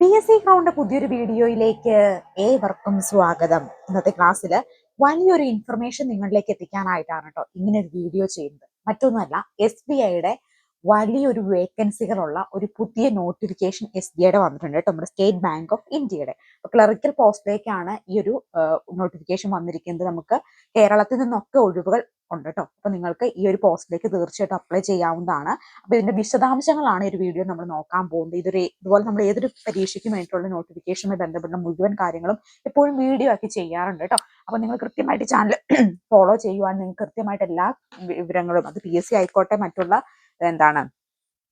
P S C ground പുതിയൊരു വീഡിയോയിലേക്ക് ഏവർക്കും സ്വാഗതം. ഇന്നത്തെ ക്ലാസ്സിൽ വലിയൊരു ഇൻഫർമേഷൻ നിങ്ങളിലേക്ക് എത്തിക്കാനായിട്ടാണ് കേട്ടോ ഇങ്ങനെ ഒരു വീഡിയോ ചെയ്യുന്നത്. മറ്റൊന്നുമല്ല എസ് ബി ഐയുടെ വലിയൊരു വേക്കൻസികളുള്ള ഒരു പുതിയ നോട്ടിഫിക്കേഷൻ എസ് ബി ഐയുടെ വന്നിട്ടുണ്ട് കേട്ടോ നമ്മുടെ സ്റ്റേറ്റ് ബാങ്ക് ഓഫ് ഇന്ത്യയുടെ ക്ലറിക്കൽ പോസ്റ്റിലേക്കാണ് ഈ ഒരു നോട്ടിഫിക്കേഷൻ വന്നിരിക്കുന്നത്. നമുക്ക് കേരളത്തിൽ നിന്നൊക്കെ ഒഴിവുകൾ ഉണ്ട് കേട്ടോ അപ്പൊ നിങ്ങൾക്ക് ഈ ഒരു പോസ്റ്റിലേക്ക് തീർച്ചയായിട്ടും അപ്ലൈ ചെയ്യാവുന്നതാണ്. അപ്പൊ ഇതിന്റെ വിശദാംശങ്ങളാണ് ഒരു വീഡിയോ നമ്മൾ നോക്കാൻ പോകുന്നത്. ഇതൊരു ഇതുപോലെ നമ്മൾ ഏതൊരു പരീക്ഷയ്ക്കും വേണ്ടിയിട്ടുള്ള നോട്ടിഫിക്കേഷനുമായി ബന്ധപ്പെട്ട മുഴുവൻ കാര്യങ്ങളും എപ്പോഴും വീഡിയോ ആക്കി ചെയ്യാറുണ്ട് കേട്ടോ അപ്പൊ നിങ്ങൾ കൃത്യമായിട്ട് ചാനൽ ഫോളോ ചെയ്യുവാൻ നിങ്ങൾക്ക് കൃത്യമായിട്ട് എല്ലാ വിവരങ്ങളും അത് പി എസ് സി ആയിക്കോട്ടെ മറ്റുള്ള എന്താണ്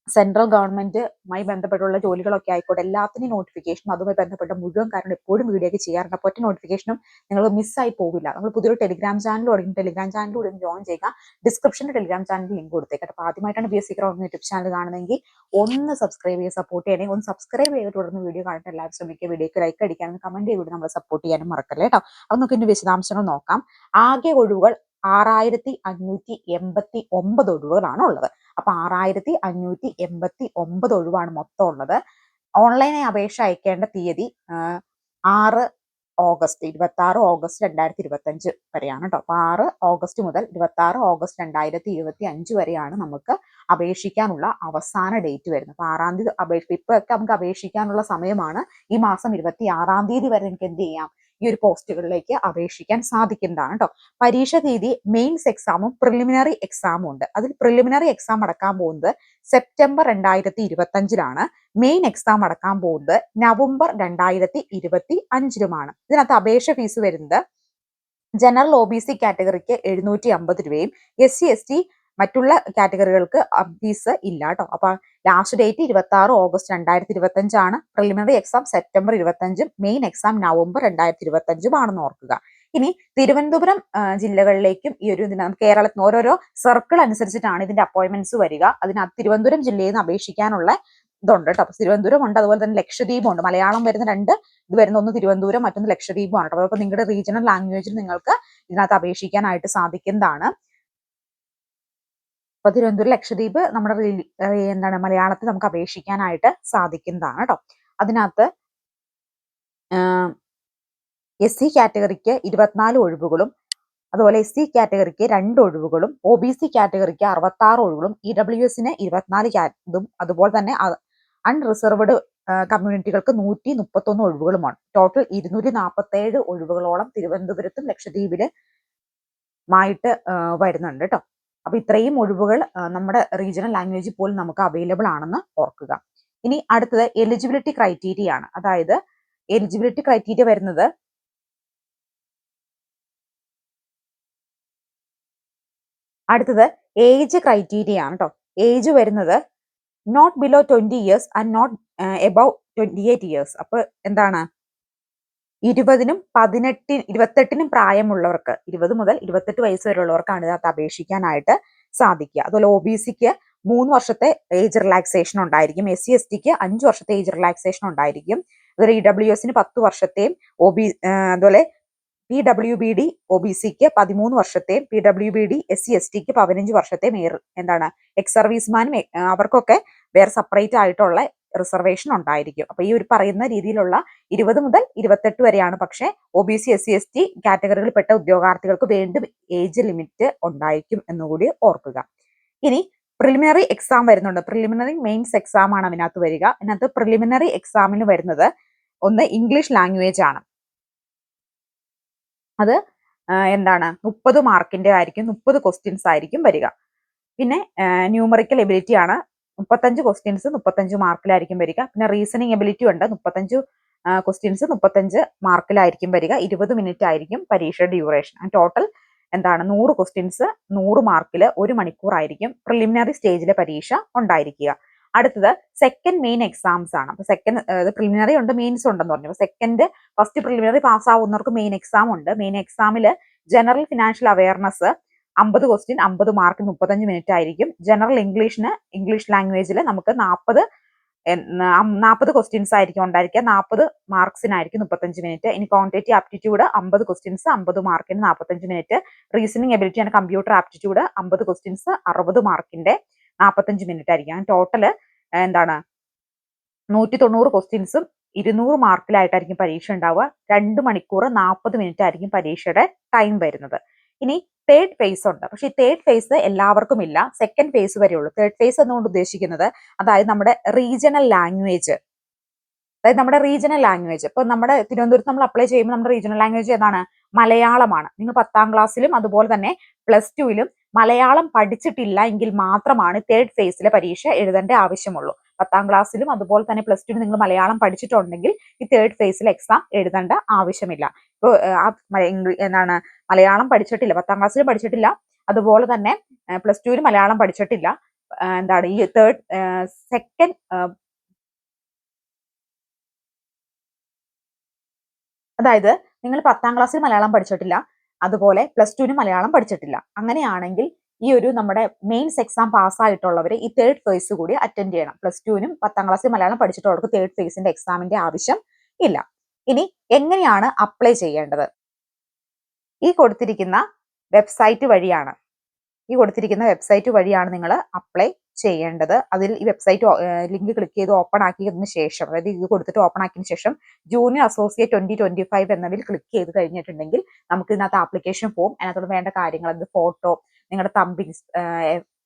സെൻട്രൽ ഗവൺമെന്റുമായി ബന്ധപ്പെട്ടുള്ള ജോലികളൊക്കെ ആയിക്കോട്ടെ എല്ലാത്തിനും നോട്ടിഫിക്കേഷനും അതുമായി ബന്ധപ്പെട്ട മുഴുവൻ കാരണം എപ്പോഴും വീഡിയോ ഒക്കെ ചെയ്യാറുണ്ട്. അപ്പോൾ ഒറ്റ നോട്ടിഫിക്കേഷനും നിങ്ങൾ മിസ്സായി പോവില്ല. നമ്മൾ പുതിയൊരു ടെലിഗ്രാം ചാനൽ തുടങ്ങി ടെലിഗ്രാം ചാനലിലൂടെ ജോയിൻ ചെയ്യുക. ഡിസ്ക്രിപ്ഷനിൽ ടെലിഗ്രാം ചാനൽ ലിങ്ക് കൊടുത്തേക്കട്ടെ അപ്പോൾ ആദ്യമായിട്ടാണ് B S C ground YouTube channel കാണുന്നതെങ്കിൽ ഒന്ന് സബ്സ്ക്രൈബ് ചെയ്ത് സപ്പോർട്ട് ചെയ്യണമെങ്കിൽ ഒന്ന് സബ്സ്ക്രൈബ് ചെയ്ത് തുടർന്ന് വീഡിയോ കാണാൻ എല്ലാവരും ശ്രമിക്കുക. വീഡിയോക്ക് ലൈക്ക് അടിക്കാനും കമന്റ് ചെയ്ത് നമ്മൾ സപ്പോർട്ട് ചെയ്യാനും മറക്കല്ലേ കേട്ടോ അപ്പോൾ നമുക്ക് ഇതിന്റെ വിശദാംശങ്ങൾ നോക്കാം. ആകെ ഒഴിവുകൾ ആറായിരത്തി അഞ്ഞൂറ്റി എൺപത്തി ഒമ്പത് ഒഴിവുകളാണ് ഉള്ളത്. അപ്പൊ ആറായിരത്തി അഞ്ഞൂറ്റി എൺപത്തി ഒമ്പത് ഒഴിവാണ് മൊത്തം ഉള്ളത്. ഓൺലൈനായി അപേക്ഷ അയക്കേണ്ട തീയതി ആറ് ഓഗസ്റ്റ് ഇരുപത്തി ആറ് ഓഗസ്റ്റ് രണ്ടായിരത്തി ഇരുപത്തി അഞ്ച് വരെയാണ് കേട്ടോ അപ്പൊ ആറ് ഓഗസ്റ്റ് മുതൽ ഇരുപത്തി ആറ് ഓഗസ്റ്റ് രണ്ടായിരത്തി ഇരുപത്തി അഞ്ച് വരെയാണ് നമുക്ക് അപേക്ഷിക്കാനുള്ള അവസാന ഡേറ്റ് വരുന്നത്. അപ്പൊ ആറാം തീയതി അപേക്ഷ ഇപ്പൊ ഒക്കെ നമുക്ക് അപേക്ഷിക്കാനുള്ള സമയമാണ് ഈ മാസം ഇരുപത്തി ആറാം തീയതി വരെ നമുക്ക് എന്ത് ചെയ്യാം? ഈ ഒരു പോസ്റ്റുകളിലേക്ക് അപേക്ഷിക്കാൻ സാധിക്കുന്നതാണ് കേട്ടോ പരീക്ഷ തീയതി മെയിൻസ് എക്സാമും പ്രിലിമിനറി എക്സാമും ഉണ്ട്. അതിൽ പ്രിലിമിനറി എക്സാം അടക്കാൻ പോകുന്നത് സെപ്റ്റംബർ രണ്ടായിരത്തി ഇരുപത്തി അഞ്ചിലാണ് മെയിൻ എക്സാം അടക്കാൻ പോകുന്നത് നവംബർ രണ്ടായിരത്തി ഇരുപത്തി അഞ്ചിലുമാണ് ഇതിനകത്ത് അപേക്ഷ ഫീസ് വരുന്നത് ജനറൽ ഒ ബി സി കാറ്റഗറിക്ക് എഴുന്നൂറ്റി അമ്പത് രൂപയും എസ് സി എസ് ടി മറ്റുള്ള കാറ്റഗറികൾക്ക് ഫീസ് ഇല്ല കേട്ടോ അപ്പൊ ലാസ്റ്റ് ഡേറ്റ് ഇരുപത്തി ആറ് ഓഗസ്റ്റ് രണ്ടായിരത്തി ഇരുപത്തി അഞ്ചാണ് പ്രിലിമിനറി എക്സാം സെപ്റ്റംബർ ഇരുപത്തി മെയിൻ എക്സാം നവംബർ രണ്ടായിരത്തി ഇരുപത്തി അഞ്ചും ആണെന്ന് ഓർക്കുക. ഇനി തിരുവനന്തപുരം ജില്ലകളിലേക്കും ഈ ഒരു കേരളത്തിന് ഓരോരോ സർക്കിൾ അനുസരിച്ചിട്ടാണ് ഇതിന്റെ അപ്പോയിന്റ്മെന്റ്സ് വരിക. അതിന് തിരുവനന്തപുരം ജില്ലയിൽ നിന്ന് അപേക്ഷിക്കാനുള്ള ഇതുണ്ട് കേട്ടോ തിരുവനന്തപുരം ഉണ്ട് അതുപോലെ തന്നെ ലക്ഷദ്വീപ് ഉണ്ട്. മലയാളം വരുന്ന രണ്ട് ഇത് വരുന്ന ഒന്ന് തിരുവനന്തപുരം മറ്റൊന്ന് ലക്ഷദ്വീപുമാണ്. കേട്ടോ അപ്പൊ നിങ്ങളുടെ റീജിയണൽ ലാംഗ്വേജിൽ നിങ്ങൾക്ക് ഇതിനകത്ത് അപേക്ഷിക്കാനായിട്ട് സാധിക്കുന്നതാണ്. അപ്പൊ തിരുവനന്തപുരം ലക്ഷദ്വീപ് നമ്മുടെ എന്താണ് മലയാളത്തിൽ നമുക്ക് അപേക്ഷിക്കാനായിട്ട് സാധിക്കുന്നതാണ് കേട്ടോ. അതിനകത്ത് എസ് സി കാറ്റഗറിക്ക് ഇരുപത്തിനാല് ഒഴിവുകളും അതുപോലെ എസ് സി കാറ്റഗറിക്ക് രണ്ട് ഒഴിവുകളും ഒ ബി സി കാറ്റഗറിക്ക് അറുപത്തി ആറ് ഒഴിവുകളും ഇ ഡബ്ല്യു എസിന് ഇരുപത്തിനാല് ഇതും അതുപോലെ തന്നെ അൺറിസർവ്ഡ് കമ്മ്യൂണിറ്റികൾക്ക് നൂറ്റി മുപ്പത്തൊന്ന് ഒഴിവുകളുമാണ്. ടോട്ടൽ ഇരുന്നൂറ്റി നാൽപ്പത്തി ഏഴ് ഒഴിവുകളോളം തിരുവനന്തപുരത്തും ലക്ഷദ്വീപിൽ വരുന്നുണ്ട് കേട്ടോ. അപ്പൊ ഇത്രയും ഒഴിവുകൾ നമ്മുടെ റീജിയണൽ ലാംഗ്വേജ് പോലും നമുക്ക് അവൈലബിൾ ആണെന്ന് ഓർക്കുക. ഇനി അടുത്തത് എലിജിബിലിറ്റി ക്രൈറ്റീരിയ ആണ്. അതായത് എലിജിബിലിറ്റി ക്രൈറ്റീരിയ വരുന്നത് അടുത്തത് ഏജ് ക്രൈറ്റീരിയ ആണ് കേട്ടോ ഏജ് വരുന്നത് not below twenty years and not above twenty eight years അപ്പൊ എന്താണ്? ഇരുപതിനും പതിനെട്ടി ഇരുപത്തെട്ടിനും പ്രായമുള്ളവർക്ക് ഇരുപത് മുതൽ ഇരുപത്തെട്ട് വയസ്സ് വരെയുള്ളവർക്കാണ് ഇതിനകത്ത് അപേക്ഷിക്കാനായിട്ട് സാധിക്കുക. അതുപോലെ ഒ ബി സിക്ക് മൂന്ന് വർഷത്തെ ഏജ് റിലാക്സേഷൻ ഉണ്ടായിരിക്കും. എസ് സി എസ് ടിക്ക് അഞ്ച് വർഷത്തെ ഏജ് റിലാക്സേഷൻ ഉണ്ടായിരിക്കും. അതുപോലെ ഇ ഡബ്ല്യു എസിന് പത്ത് വർഷത്തെയും ഒ ബി അതുപോലെ P W B D O B സിക്ക് പതിമൂന്ന് വർഷത്തെയും P W B D S C S tick പതിനഞ്ച് വർഷത്തെയും എന്താണ് എക്സ് സർവീസ്മാനും അവർക്കൊക്കെ വേറെ സെപ്പറേറ്റ് ആയിട്ടുള്ള റിസർവേഷൻ ഉണ്ടായിരിക്കും. അപ്പൊ ഈ ഒരു പറയുന്ന രീതിയിലുള്ള ഇരുപത് മുതൽ ഇരുപത്തെട്ട് വരെയാണ്. പക്ഷേ O B C S C S T കാറ്റഗറികളിൽപ്പെട്ട ഉദ്യോഗാർത്ഥികൾക്ക് വീണ്ടും ഏജ് ലിമിറ്റ് ഉണ്ടായിരിക്കും എന്നുകൂടി ഓർക്കുക. ഇനി പ്രിലിമിനറി എക്സാം വരുന്നുണ്ട്. പ്രിലിമിനറി മെയിൻസ് എക്സാം ആണ് അതിനകത്ത് വരിക. അതിനകത്ത് പ്രിലിമിനറി എക്സാമിന് വരുന്നത് ഒന്ന് ഇംഗ്ലീഷ് ലാംഗ്വേജ് ആണ്. അത് എന്താണ്? മുപ്പത് മാർക്കിന്റെ ആയിരിക്കും മുപ്പത് ക്വസ്റ്റ്യൻസ് ആയിരിക്കും വരിക. പിന്നെ ന്യൂമറിക്കൽ എബിലിറ്റി ആണ് മുപ്പത്തഞ്ച് ക്വസ്റ്റ്യൻസ് മുപ്പത്തഞ്ച് മാർക്കിലായിരിക്കും വരിക. പിന്നെ റീസണിങ് എബിലിറ്റി ഉണ്ട്. മുപ്പത്തഞ്ച് ക്വസ്റ്റ്യൻസ് മുപ്പത്തഞ്ച് മാർക്കിലായിരിക്കും വരിക. ഇരുപത് മിനിറ്റ് ആയിരിക്കും പരീക്ഷ ഡ്യൂറേഷൻ ടോട്ടൽ എന്താണ്? നൂറ് ക്വസ്റ്റ്യൻസ് നൂറ് മാർക്കിൽ ഒരു മണിക്കൂർ ആയിരിക്കും പ്രിലിമിനറി സ്റ്റേജിലെ പരീക്ഷ ഉണ്ടായിരിക്കുക. അടുത്തത് സെക്കൻഡ് മെയിൻ എക്സാംസ് ആണ്. അപ്പൊ സെക്കൻഡ് പ്രിലിമിനറി ഉണ്ട് മെയിൻസ് ഉണ്ടെന്ന് പറഞ്ഞു. സെക്കൻഡ് ഫസ്റ്റ് പ്രിലിമിനറി പാസ് ആവുന്നവർക്ക് മെയിൻ എക്സാം ഉണ്ട്. മെയിൻ എക്സാമിൽ ജനറൽ ഫിനാൻഷ്യൽ അവയർനെസ് അമ്പത് ക്വസ്റ്റ്യൻ അമ്പത് മാർക്ക് മുപ്പത്തഞ്ച് മിനിറ്റ് ആയിരിക്കും. ജനറൽ ഇംഗ്ലീഷിന് ഇംഗ്ലീഷ് ലാംഗ്വേജിൽ നമുക്ക് നാൽപ്പത് നാൽപ്പത് ക്വസ്റ്റ്യൻസ് ആയിരിക്കും ഉണ്ടായിരിക്കുക. നാൽപ്പത് മാർക്സിനായിരിക്കും മുപ്പത്തഞ്ച് മിനിറ്റ് ഇനി ക്വാണ്ടിറ്റി ആപ്റ്റിറ്റ്യൂഡ് അമ്പത് ക്വസ്റ്റ്യൻസ് അമ്പത് മാർക്കിന് നാൽപ്പത്തഞ്ച് minute reasoning ability and computer aptitude അമ്പത് ക്വസ്റ്റ്യൻസ് അറുപത് മാർക്കിന്റെ നാൽപ്പത്തഞ്ച് മിനിറ്റ് ആയിരിക്കും. ടോട്ടൽ എന്താണ്? നൂറ്റി തൊണ്ണൂറ് ക്വസ്റ്റ്യൻസും ഇരുന്നൂറ് മാർക്കിലായിട്ടായിരിക്കും പരീക്ഷ ഉണ്ടാവുക. രണ്ട് മണിക്കൂർ നാൽപ്പത് മിനിറ്റ് ആയിരിക്കും പരീക്ഷയുടെ ടൈം വരുന്നത്. ഇനി തേർഡ് ഫേസ് ഉണ്ട്. പക്ഷെ ഈ തേർഡ് ഫേസ് എല്ലാവർക്കും ഇല്ല. സെക്കൻഡ് ഫേസ് വരെയുള്ളൂ തേർഡ് ഫേസ് എന്നുകൊണ്ട് ഉദ്ദേശിക്കുന്നത് അതായത് നമ്മുടെ റീജിയണൽ ലാംഗ്വേജ് അതായത് നമ്മുടെ റീജിയണൽ ലാംഗ്വേജ് ഇപ്പൊ നമ്മുടെ തിരുവനന്തപുരത്ത് നമ്മൾ അപ്ലൈ ചെയ്യുമ്പോൾ നമ്മുടെ റീജിയണൽ ലാംഗ്വേജ് ഏതാണ്? മലയാളമാണ്. നിങ്ങൾ പത്താം ക്ലാസ്സിലും അതുപോലെ തന്നെ പ്ലസ് ടുവിലും മലയാളം പഠിച്ചിട്ടില്ല എങ്കിൽ മാത്രമാണ് തേർഡ് ഫേസിലെ പരീക്ഷ എഴുതേണ്ട ആവശ്യമുള്ളൂ. പത്താം ക്ലാസ്സിലും അതുപോലെ തന്നെ പ്ലസ് ടുവിൽ നിങ്ങൾ മലയാളം പഠിച്ചിട്ടുണ്ടെങ്കിൽ ഈ തേർഡ് ഫേസിൽ എക്സാം എഴുതേണ്ട ആവശ്യമില്ല. ഇപ്പോൾ ആ എന്താണ് മലയാളം പഠിച്ചിട്ടില്ല പത്താം ക്ലാസ്സിലും പഠിച്ചിട്ടില്ല. അതുപോലെ തന്നെ പ്ലസ് ടുവിൽ മലയാളം പഠിച്ചിട്ടില്ല. എന്താണ് ഈ തേർഡ് സെക്കൻഡ് അതായത് നിങ്ങൾ പത്താം ക്ലാസ്സിൽ മലയാളം പഠിച്ചിട്ടില്ല. അതുപോലെ പ്ലസ് ടുവിന് മലയാളം പഠിച്ചിട്ടില്ല. അങ്ങനെയാണെങ്കിൽ ഈ ഒരു നമ്മുടെ മെയിൻസ് എക്സാം പാസ്സായിട്ടുള്ളവർ ഈ തേർഡ് ഫേസ് കൂടി അറ്റൻഡ് ചെയ്യണം. പ്ലസ് ടുവിനും പത്താം ക്ലാസ്സിൽ മലയാളം പഠിച്ചിട്ടുള്ളവർക്ക് തേർഡ് ഫേസിന്റെ എക്സാമിന്റെ ആവശ്യം ഇല്ല. ഇനി എങ്ങനെയാണ് അപ്ലൈ ചെയ്യേണ്ടത്? ഈ കൊടുത്തിരിക്കുന്ന വെബ്സൈറ്റ് വഴിയാണ്. ഈ കൊടുത്തിരിക്കുന്ന വെബ്സൈറ്റ് വഴിയാണ് നിങ്ങൾ അപ്ലൈ ചെയ്യേണ്ടത്. അതിൽ ഈ വെബ്സൈറ്റ് ലിങ്ക് ക്ലിക്ക് ചെയ്ത് ഓപ്പൺ ആക്കിയതിന് ശേഷം അതായത് ഇത് കൊടുത്തിട്ട് ഓപ്പൺ ആക്കിയതിന് ശേഷം junior associate twenty twenty five എന്നതിൽ ക്ലിക്ക് ചെയ്ത് കഴിഞ്ഞിട്ടുണ്ടെങ്കിൽ നമുക്ക് ഇതിനകത്ത് ആപ്ലിക്കേഷൻ ഫോം അതിനകത്തോട് വേണ്ട കാര്യങ്ങൾ എന്ത് ഫോട്ടോ നിങ്ങളുടെ തമ്പിങ്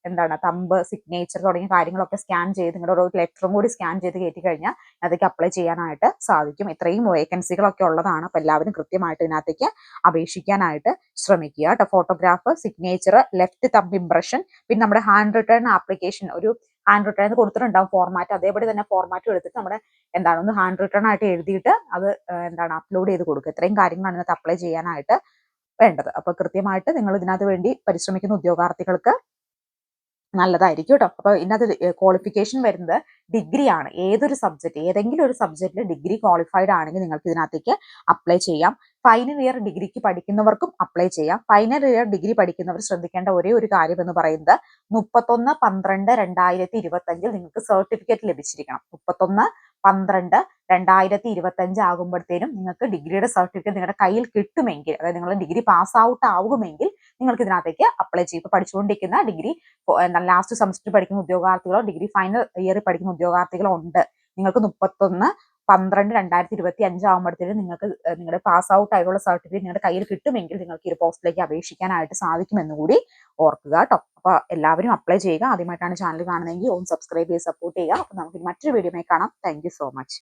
എന്താണ് തമ്പ് സിഗ്നേച്ചർ തുടങ്ങിയ കാര്യങ്ങളൊക്കെ സ്കാൻ ചെയ്ത് നിങ്ങളുടെ ഓരോ ലെറ്ററും കൂടി സ്കാൻ ചെയ്ത് കയറ്റി കഴിഞ്ഞാൽ അതിലേക്ക് അപ്ലൈ ചെയ്യാനായിട്ട് സാധിക്കും. ഇത്രയും വേക്കൻസികളൊക്കെ ഉള്ളതാണ്. അപ്പോൾ എല്ലാവരും കൃത്യമായിട്ട് ഇതിനകത്തേക്ക് അപേക്ഷിക്കാനായിട്ട് ശ്രമിക്കുക കേട്ടോ. Photograph signature left thumb impression പിന്നെ നമ്മുടെ ഹാൻഡ് റിട്ടേൺ ആപ്ലിക്കേഷൻ ഒരു ഹാൻഡ് റിട്ടേൺ കൊടുത്തിട്ടുണ്ടാവും ഫോർമാറ്റ് അതേപടി തന്നെ ഫോർമാറ്റ് എടുത്തിട്ട് നമ്മുടെ എന്താണ് ഒന്ന് ഹാൻഡ് റിട്ടേൺ ആയിട്ട് എഴുതിയിട്ട് അത് എന്താണ് അപ്ലോഡ് ചെയ്ത് കൊടുക്കുക. ഇത്രയും കാര്യങ്ങളാണ് ഇതിനകത്ത് അപ്ലൈ ചെയ്യാനായിട്ട് വേണ്ടത്. അപ്പൊ കൃത്യമായിട്ട് നിങ്ങൾ ഇതിനകത്ത് വേണ്ടി പരിശ്രമിക്കുന്ന ഉദ്യോഗാർത്ഥികൾക്ക് നല്ലതായിരിക്കും കേട്ടോ. അപ്പൊ ഇതിനകത്ത് ക്വാളിഫിക്കേഷൻ വരുന്നത് ഡിഗ്രി ആണ്. ഏതൊരു സബ്ജക്റ്റ് ഏതെങ്കിലും ഒരു സബ്ജക്റ്റിൽ ഡിഗ്രി ക്വാളിഫൈഡ് ആണെങ്കിൽ നിങ്ങൾക്ക് ഇതിനകത്തേക്ക് അപ്ലൈ ചെയ്യാം. ഫൈനൽ ഇയർ ഡിഗ്രിക്ക് പഠിക്കുന്നവർക്കും അപ്ലൈ ചെയ്യാം. ഫൈനൽ ഇയർ ഡിഗ്രി പഠിക്കുന്നവർ ശ്രദ്ധിക്കേണ്ട ഒരേ ഒരു കാര്യം എന്ന് പറയുന്നത് മുപ്പത്തൊന്ന് പന്ത്രണ്ട് രണ്ടായിരത്തി ഇരുപത്തഞ്ചിൽ നിങ്ങൾക്ക് സർട്ടിഫിക്കറ്റ് ലഭിച്ചിരിക്കണം. മുപ്പത്തൊന്ന് പന്ത്രണ്ട് രണ്ടായിരത്തി ഇരുപത്തി അഞ്ച് ആകുമ്പോഴത്തേനും നിങ്ങൾക്ക് ഡിഗ്രിയുടെ സർട്ടിഫിക്കറ്റ് നിങ്ങളുടെ കയ്യിൽ കിട്ടുമെങ്കിൽ അതായത് നിങ്ങൾ ഡിഗ്രി പാസ് ഔട്ട് ആവുമെങ്കിൽ നിങ്ങൾക്ക് ഇതിനകത്തേക്ക് അപ്ലൈ ചെയ്യും. ഇപ്പൊ പഠിച്ചുകൊണ്ടിരിക്കുന്ന ഡിഗ്രി ലാസ്റ്റ് സെമസ്റ്റർ പഠിക്കുന്ന ഉദ്യോഗാർത്ഥികളോ ഡിഗ്രി ഫൈനൽ ഇയറിൽ പഠിക്കുന്ന ഉദ്യോഗാർത്ഥികളോ ഉണ്ട്. നിങ്ങൾക്ക് മുപ്പത്തൊന്ന് പന്ത്രണ്ട് രണ്ടായിരത്തി ഇരുപത്തി അഞ്ച് ആകുമ്പോഴത്തേനും നിങ്ങൾക്ക് നിങ്ങളുടെ പാസ് ഔട്ട് ആയിട്ടുള്ള സർട്ടിഫിക്കറ്റ് നിങ്ങളുടെ കയ്യിൽ കിട്ടുമെങ്കിൽ നിങ്ങൾക്ക് ഈ പോസ്റ്റിലേക്ക് അപേക്ഷിക്കാനായിട്ട് സാധിക്കുമെന്ന് കൂടി ഓർക്കുക കേട്ടോ. അപ്പൊ എല്ലാവരും അപ്ലൈ ചെയ്യുക. ആദ്യമായിട്ടാണ് ചാനൽ കാണുന്നതെങ്കിൽ ഒന്ന് സബ്സ്ക്രൈബ് ചെയ്ത് സപ്പോർട്ട് ചെയ്യുക. അപ്പൊ നമുക്ക് മറ്റൊരു വീഡിയോയിൽ കാണാം. Thank so much